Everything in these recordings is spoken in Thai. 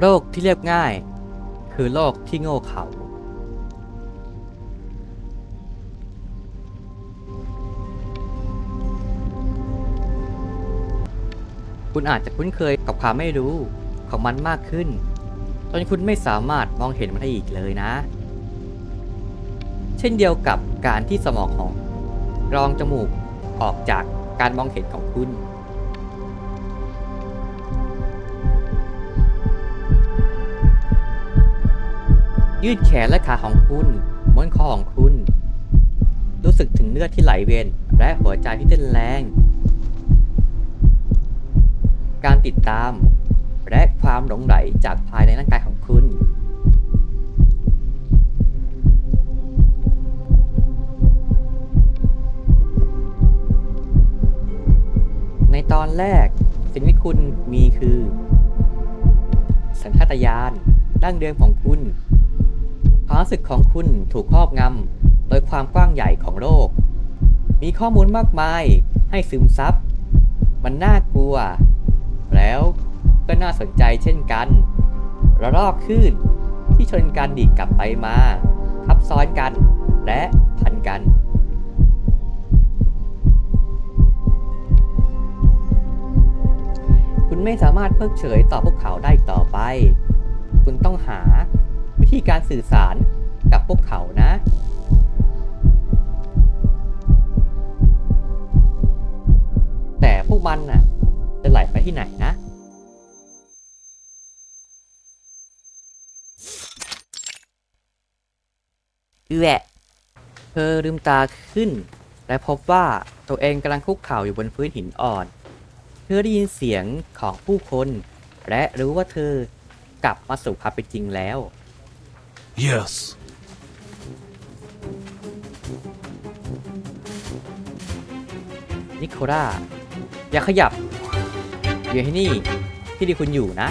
โรคที่เรียบง่าย คือโรคที่โง่เขลาคุณอาจจะคุ้นเคยกับความไม่รู้ของมันมากขึ้น จนคุณไม่สามารถมองเห็นมันได้อีกเลยนะ เช่นเดียวกับการที่สมองของรองจมูกออกจากการมองเห็นของคุณ ยืดแขนและขาของคุณม้วนคอของคุณ รู้สึกถึงเลือดที่ไหลเวียนและหัวใจที่เต้นแรง การติดตาม และความหลงไหลจากภายในร่างกายของคุณในตอนแรกสิ่งที่คุณมีคือ สัญชาตญาณดั้งเดิมของคุณ ความรู้สึกของคุณถูกครอบงำโดยความกว้างใหญ่ของโลก มีข้อมูลมากมายให้ซึมซับ มันน่ากลัว แล้วก็น่าสนใจเช่นกัน ระลอกคลื่นที่ชนกันดีดกลับไปมา ทับซ้อนกัน และพันกันคุณไม่สามารถเพิกเฉยต่อพวกเขาได้ต่อไป คุณต้องหา ธีการสื่อสารกับพวกเขานะ แต่พวกมันน่ะจะไหลไปที่ไหนนะเอื้อเธอลืมตาขึ้น และพบว่าตัวเองกำลังคุกเข่าอยู่บนพื้นหินอ่อน เธอได้ยินเสียงของผู้คน และรู้ว่าเธอกลับมาสู่ความเป็นจริงแล้ว Yes. นิโคล่าอย่าขยับ อยู่ที่นี่ที่ที่คุณอยู่นะ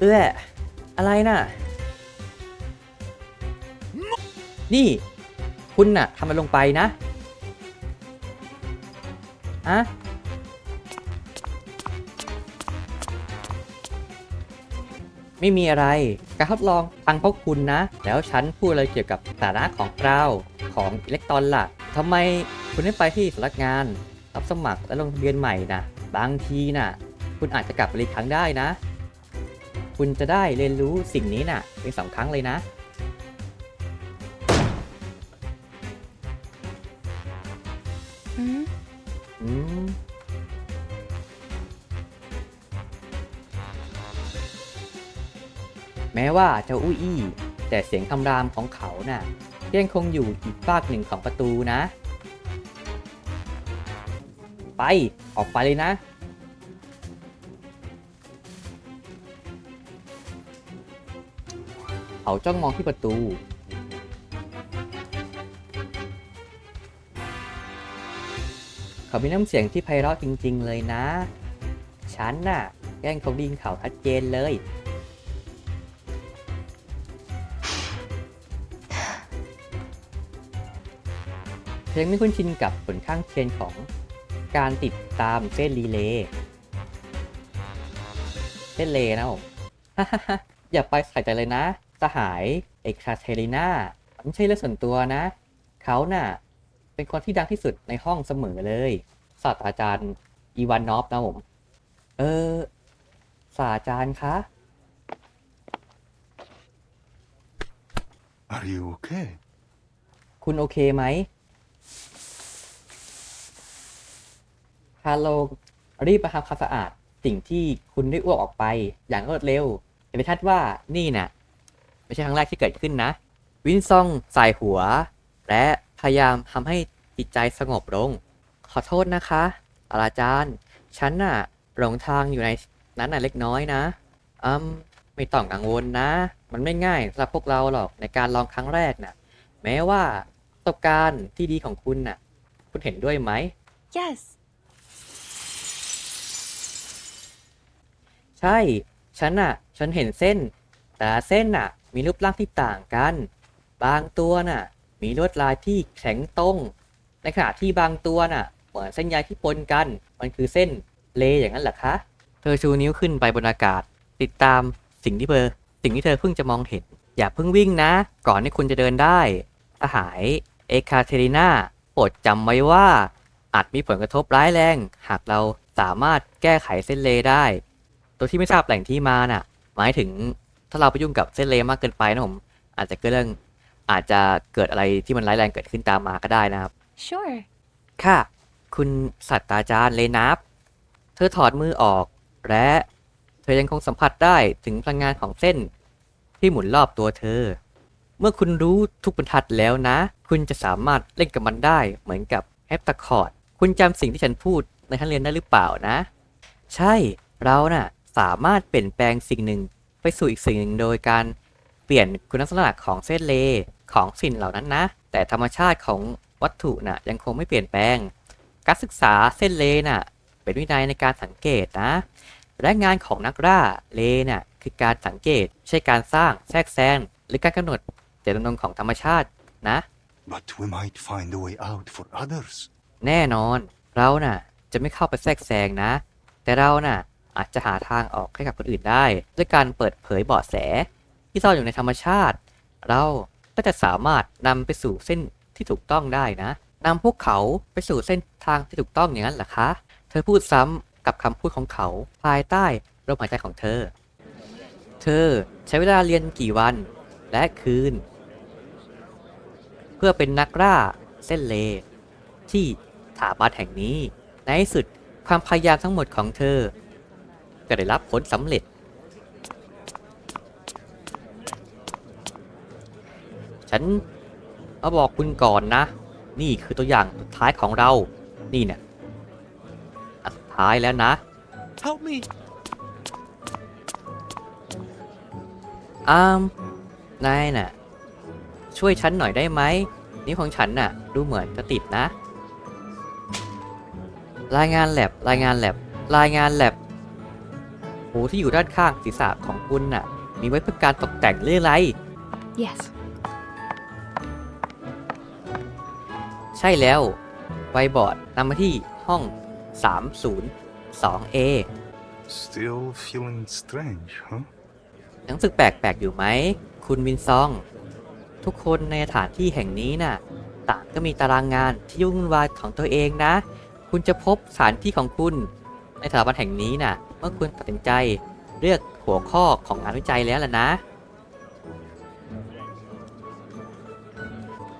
เอ้ออะไรน่ะ นี่ คุณน่ะทำมันลงไปนะอะ ไม่มีอะไร การทดลองฟังพวกคุณนะ แล้วฉันพูดอะไรเกี่ยวกับสถานะของเราของอิเล็กตรอนล่ะทำไมคุณไม่ไปที่สำนักงาน รับสมัครและลงทะเบียนใหม่นะบางทีน่ะ คุณอาจจะกลับไปอีกครั้งได้นะ คุณจะได้เรียนรู้สิ่งนี้น่ะเป็นสองครั้งเลยนะอืม แม้ว่าจะอุ้ยอี้แต่เสียงคำรามของเขาน่ะยังคงอยู่อีกฝากหนึ่งของประตูนะ ไปออกไปเลยนะ เขาจ้องมองที่ประตูเขามีน้ำเสียงที่ไพเราะจริง ๆ เลยนะ ฉันน่ะแกล้งเขาดยินเขาชัดเจนเลย เธอยังไม่คุ้นชินกับผลข้างเคียงของการติดตามเส้นรีเลย์เส้นเลย์นะผมอย่าไปใส่ใจเลยนะ สหายเอกคาเทริน่ามันไม่ใช่เรื่องส่วนตัวนะ เขาน่ะ เป็นคนที่ดังที่สุดในห้องเสมอเลย ศาสตราจารย์ อีวานนอฟนะผม เออ ศาสตราจารย์คะ Are you okay? คุณโอเคไหม ฮาโลรีบไปทำความสะอาด สิ่งที่คุณได้อ้วกออกไป อย่างรวดเร็วเห็นได้ชัดว่านี่น่ะไม่ใช่ครั้งแรกที่เกิดขึ้นนะ วินซองสายหัว และพยายามทำให้จิตใจสงบลง ขอโทษนะคะอาจารย์ ฉันน่ะหลงทางอยู่ในนั้นน่ะเล็กน้อยนะอืมไม่ต้องกังวลนะ มันไม่ง่ายสำหรับพวกเราหรอกในการลองครั้งแรกน่ะ แม้ว่าประสบการณ์ที่ดีของคุณน่ะ คุณเห็นด้วยไหม yes ใช่ ฉันน่ะฉันเห็นเส้น แต่ละเส้นน่ะมีรูปร่างที่ต่างกัน บางตัวน่ะ มีลวดลายที่แข็งตรง ในขณะที่บางตัวน่ะเหมือนเส้นใยที่ปนกัน มันคือเส้นเลอย่างนั้นเหรอคะ เธอชูนิ้วขึ้นไปบนอากาศ ติดตามสิ่งที่เธอสิ่งที่เธอเพิ่งจะมองเห็น อย่าเพิ่งวิ่งนะ ก่อนที่คุณจะเดินได้สหายเอคาเทรินาโปรดจำไว้ว่า อาจมีผลกระทบร้ายแรง หากเราสามารถแก้ไขเส้นเลได้ ตัวที่ไม่ทราบแหล่งที่มาน่ะ หมายถึงถ้าเราไปยุ่งกับเส้นเลมากเกินไปนะผม อาจจะเกิดเรื่องอาจจะเกิดอะไรที่มันร้ายแรงเกิดขึ้นตามมาก็ได้นะครับ Sure. ค่ะ คุณศาสตราจารย์เลนับ เธอถอดมือออก และเธอยังคงสัมผัสได้ถึงพลังงานของเส้น ที่หมุนรอบตัวเธอ เมื่อคุณรู้ทุกบรรทัดแล้วนะ คุณจะสามารถเล่นกับมันได้เหมือนกับแฮปตาคอร์ด คุณจำสิ่งที่ฉันพูดในชั้นเรียนได้หรือเปล่านะ ใช่ เราน่ะ สามารถเปลี่ยนแปลงสิ่งหนึ่งไปสู่อีกสิ่งหนึ่งโดยการเปลี่ยนคุณลักษณะของเส้นเลของสิ่งเหล่านั้นนะ แต่ธรรมชาติของวัตถุน่ะยังคงไม่เปลี่ยนแปลง การศึกษาเส้นเลน่ะเป็นวินัยในการสังเกตนะ และงานของนักล่าเลน่ะคือการสังเกตไม่ใช่การสร้างแทรกแซงหรือการกำหนดเจตจำนงของธรรมชาตินะ But we might find a way out for others. แน่นอน เราน่ะจะไม่เข้าไปแทรกแซงนะ แต่เราน่ะ อาจจะหาทางออกให้กับคนอื่นได้ ด้วยการเปิดเผยเบาะแส ที่ซ่อนอยู่ในธรรมชาติ เราก็จะสามารถนำไปสู่เส้นที่ถูกต้องได้นะนำพวกเขาไปสู่เส้นทางที่ถูกต้องอย่างนั้นเหรอคะ เธอพูดซ้ำกับคำพูดของเขาภายใต้ลมหายใจของเธอ เธอใช้เวลาเรียนกี่วันและคืน เพื่อเป็นนักล่าเส้นเล ที่ถาบันแห่งนี้ ในที่สุดความพยายามทั้งหมดของเธอ ก็ได้รับผลสำเร็จ ฉันมาบอกคุณก่อนนะ นี่คือตัวอย่างสุดท้ายของเรา นี่เนี่ยอันสุดท้ายแล้วนะ Help me! อามนายน่ะ ช่วยฉันหน่อยได้ไหม นิ้วของฉันน่ะ ดูเหมือนจะติดนะ รายงานแลบรายงานแลบรายงานแลบ หูที่อยู่ด้านข้างศีรษะของคุณน่ะ มีไว้เพื่อการตกแต่งเรื่ออะไร Yes. ใช่แล้ว ไวบอร์ดนำมาที่ห้อง 302A Still feeling strange, huh? ยังรู้สึกแปลกๆอยู่ไหม คุณวินซอง ทุกคนในสถานที่แห่งนี้น่ะ ต่างก็มีตารางงานที่ยุ่งวุ่นวายของตัวเองนะ คุณจะพบสถานที่ของคุณ ในสถาบันแห่งนี้น่ะ เมื่อคุณตัดสินใจเลือกหัวข้อของงานวิจัยแล้วล่ะนะ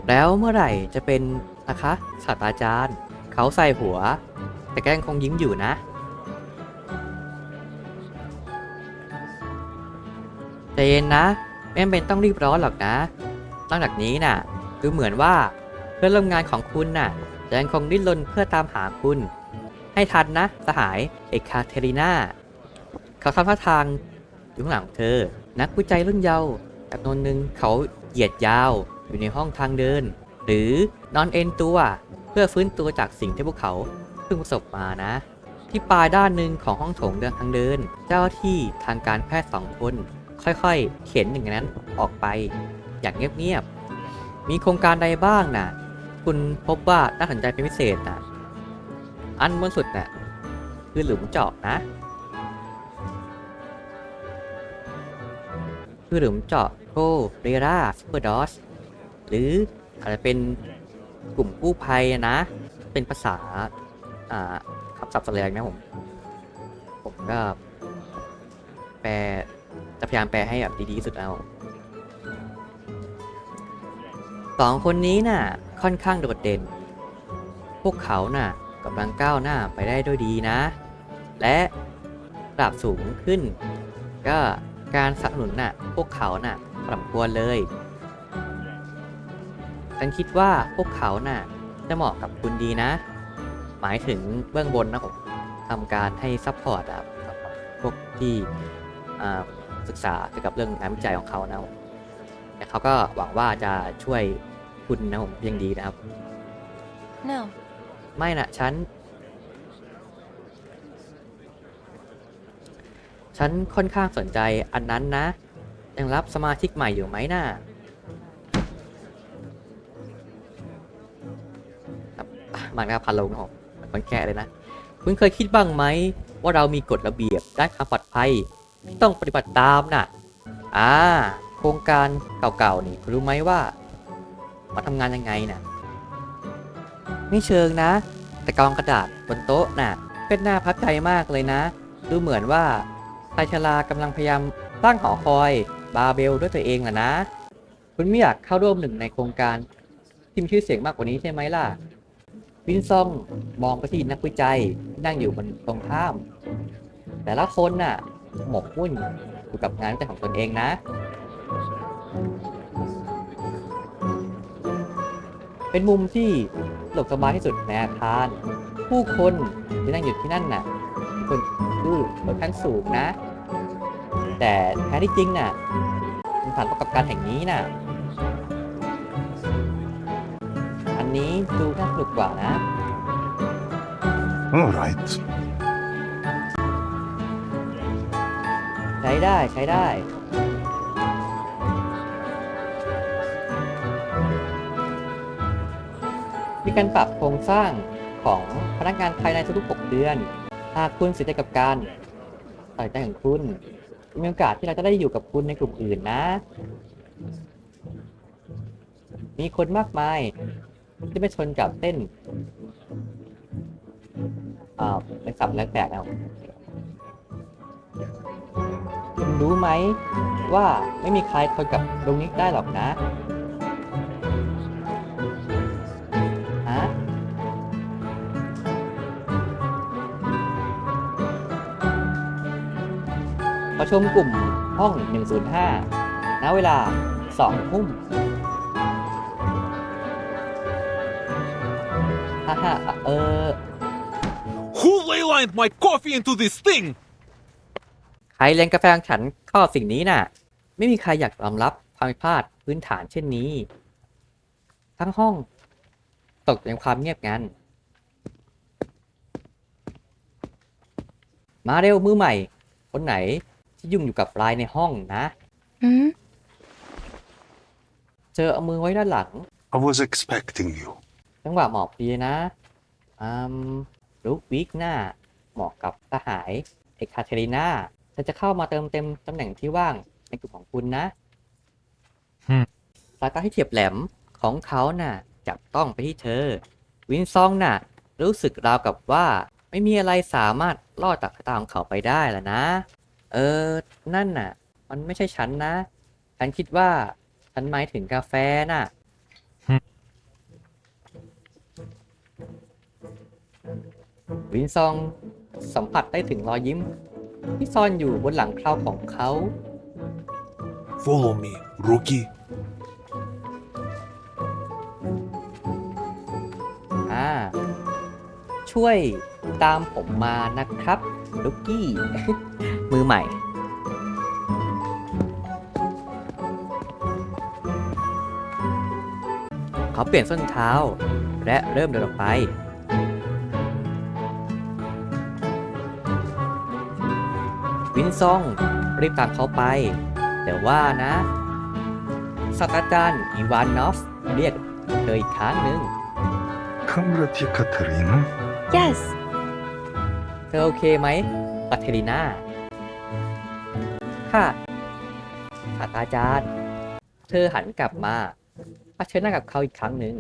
แล้วเมื่อไหร่จะเป็นนะคะศาสตราจารย์ เขาใส่หัว แต่แก็ยังคงยิ้มอยู่นะ ใจเย็นนะไม่เป็นต้องรีบร้อนหรอกนะนอกจากนี้น่ะดูเหมือนว่าเพื่อนร่วมงานของคุณน่ะจะยังคงดิ้นรนเพื่อตามหาคุณ ให้ทันนะ สหาย เอกคาเทรินาเขาทำท่าทางอยู่ข้างหลังเธอ นักวิจัยรุ่นเยาว์จำนวนหนึ่งเขาเหยียดยาวอยู่ในห้องทางเดิน หรือนอนเอนตัว เพื่อฟื้นตัวจากสิ่งที่พวกเขาเพิ่งประสบมานะ ที่ปลายด้านหนึ่งของห้องโถงเดินทางเดิน เจ้าที่ทางการแพทย์สองคน ค่อยๆ เข็นอย่างนั้นออกไป อย่างเงียบๆมีโครงการใดบ้างนะคุณพบว่าน่าสนใจเป็นพิเศษนะ อันบนสุดนะ่ะคือหลุมเจาะนะ คือหลุมเจาะโกเรราซูเปอร์ดอสหรืออาจจะเป็นกลุ่มกู้ภัยนะ เป็นภาษา อ่าคำศัพท์แสดงนะผม ผมก็แปลจะพยายามแปลให้แบบดีๆที่สุดเอาสองคนนี้น่ะค่อนข้างโดดเด่น พวกเขาน่ะ กำลังก้าวหน้าไปได้ด้วยดีนะ และระดับสูงขึ้น ก็การสนับสนุนน่ะพวกเขาน่ะปรับควรเลย ฉันคิดว่าพวกเขาน่ะจะเหมาะกับคุณดีนะ หมายถึงเบื้องบนนะผมทำการให้ซัพพอร์ตอะสำหรับพวกที่ศึกษาเกี่ยวกับเรื่องงานวิจัยของเขานะผมแต่เขาก็หวังว่าจะช่วยคุณนะผมยังดีนะครับ No. ไม่นะฉัน ฉันค่อนข้างสนใจอันนั้นนะ ยังรับสมาชิกใหม่อยู่ไหมนะ่ะมันก็พันลงครับมันแก่เลยนะ คุณเคยคิดบ้างไหม ว่าเรามีกฎระเบียบด้านความปลอดภัยที่ต้องปฏิบัติตามน่ะ อ่า โครงการเก่าๆนี่คุณรู้ไหมว่ามาทำงานยังไงน่ะ ไม่เชิงนะ แต่กองกระดาษบนโต๊ะน่ะเป็นหน้าพักใจมากเลยนะ ดูเหมือนว่าชายชรากำลังพยายามสร้างหอคอยบาเบลด้วยตัวเองแหละนะ คุณไม่อยากเข้าร่วมหนึ่งในโครงการที่มีชื่อเสียงมากกว่านี้ใช่ไหมล่ะ วินซองมองไปที่นักวิจัยที่นั่งอยู่บนตรงข้าม แต่ละคนน่ะหมกมุ่นอยู่กับงานวิจัยของตนเองนะ เป็นมุมที่สะดวกสบายที่สุดในอาคาร ผู้คนที่นั่งอยู่ที่นั่นน่ะเป็นคนดูค่อนข้างสูงนะ แต่แท้ที่จริงน่ะสถานประกอบการแห่งนี้น่ะ อันนี้ดูน่าสนุกกว่านะ All right. ใช้ได้ใช้ได้ มีการปรับโครงสร้างของพนักงานภายในทุกๆ 6 เดือน หากคุณเสียใจกับการตัดสินใจของคุณ มีโอกาสที่เราจะได้อยู่กับคุณในกลุ่มอื่นนะ มีคนมากมายที่ไปชนกับเส้นอ่าวเป็นสับแล้วแปลกเอาคุณรู้ไหมว่าไม่มีใครทนกับตรงนี้ได้หรอกนะ ชุมกลุ่มห้อง 105 ณ เวลา 2 ทุ่มฮ่าฮ่าเออ Who leylined my coffee into this thing? ใครเลี้ยงกาแฟของฉันเข้าสิ่งนี้น่ะ ไม่มีใครอยากยอมรับความผิดพลาดพื้นฐานเช่นนี้ ทั้งห้อง ตกในความเงียบงัน มาเร็วมือใหม่ คนไหน ที่ยุ่งอยู่กับไลน์ในห้องนะ Hmm? เจอเอามือไว้ด้านหลัง I was expecting you. จังหวะเหมาะพอดีนะอืมลุกวิกหน้า เหมาะกับสหายเอกคาเทริน่าฉันจะเข้ามาเติมเต็มตำแหน่งที่ว่างในกลุ่มของคุณนะอืมสายตาที่เฉียบแหลมของเขาน่ะ จับต้องไปที่เธอ วินซองน่ะ รู้สึกราวกับว่า ไม่มีอะไรสามารถลอดจากสายตาของเขาไปได้แล้วนะ เออ นั่นน่ะ มันไม่ใช่ฉันนะ ฉันคิดว่า ฉันหมายถึงกาแฟน่ะ วินซองสัมผัสได้ถึงรอยยิ้ม ที่ซ่อนอยู่บนหลังเคราของเขา Follow me, rookie. อ่า ช่วยตามผมมานะครับลุกกี้ มือใหม่ เขาเปลี่ยนส้นเท้า และเริ่มเดินออกไป วินซองรีบตามเขาไป แต่ว่านะศาสตราจารย์อีวานนอฟเรียกเธออีกครั้งหนึ่ง Comrade Ekaterina. Yes. เธอโอเคไหมกัตเทริน่า ค่ะศาสตราจารย์ เธอหันกลับมาเผชิญหน้ากับเขาอีกครั้งหนึ่ง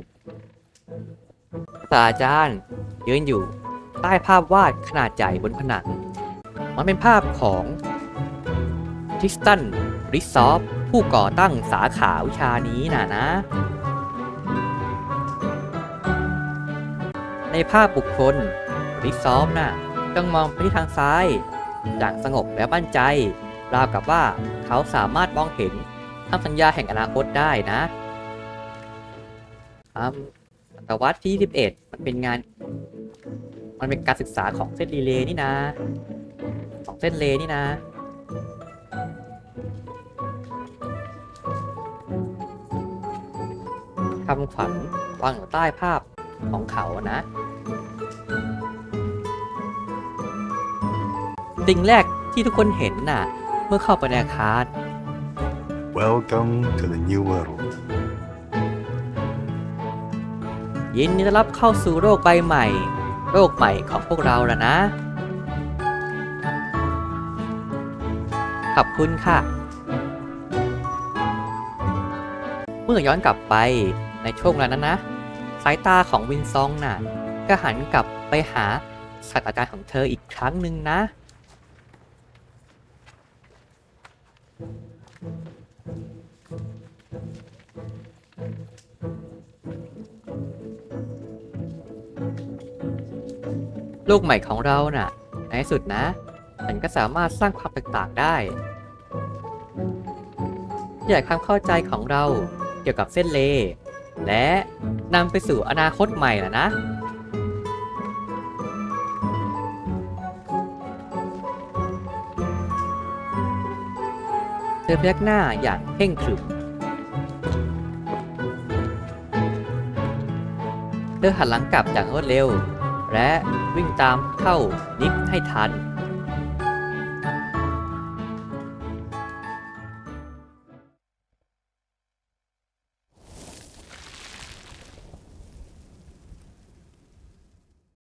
ศาสตราจารย์ยืนอยู่ ใต้ภาพวาดขนาดใหญ่บนผนัง มันเป็นภาพของทริสตันริซอฟผู้ก่อตั้งสาขาวิชานี้น่ะนะ ในภาพบุคคลริซอฟน่ะต้องมองไปที่ทางซ้าย อย่างสงบและมั่นใจ ราวกับว่าเขาสามารถมองเห็นคำสัญญาแห่งอนาคตได้นะอืมศตวรรษที่ 21 มันเป็นงาน มันเป็นการศึกษาของเส้นรีเลย์นี่นะ ของเส้นเลย์นี่นะคำขวัญวางอยู่ใต้ภาพของเขานะสิ่งแรกที่ทุกคนเห็นน่ะ เมื่อเข้าไปในอาคาร Welcome to the new world. ยินดีต้อนรับเข้าสู่โลกใบใหม่ โลกใหม่ของพวกเราแล้วนะ ขอบคุณค่ะ เมื่อย้อนกลับไปในช่วงเวลานั้นนะ สายตาของวินซองน่ะ ก็หันกลับไปหาศาสตราจารย์ของเธออีกครั้งหนึ่งนะ ลูกใหม่ของเราน่ะ ในที่สุดนะ ฉันก็สามารถสร้างความแตกต่างได้ขยายความเข้าใจของเราเกี่ยวกับเส้นเล และนำไปสู่อนาคตใหม่ล่ะนะ ธอพยักหน้าอย่างเพ่งขรึม เธอหันหลังกลับอย่างรวดเร็ว และวิ่งตามเข้านิฟให้ทัน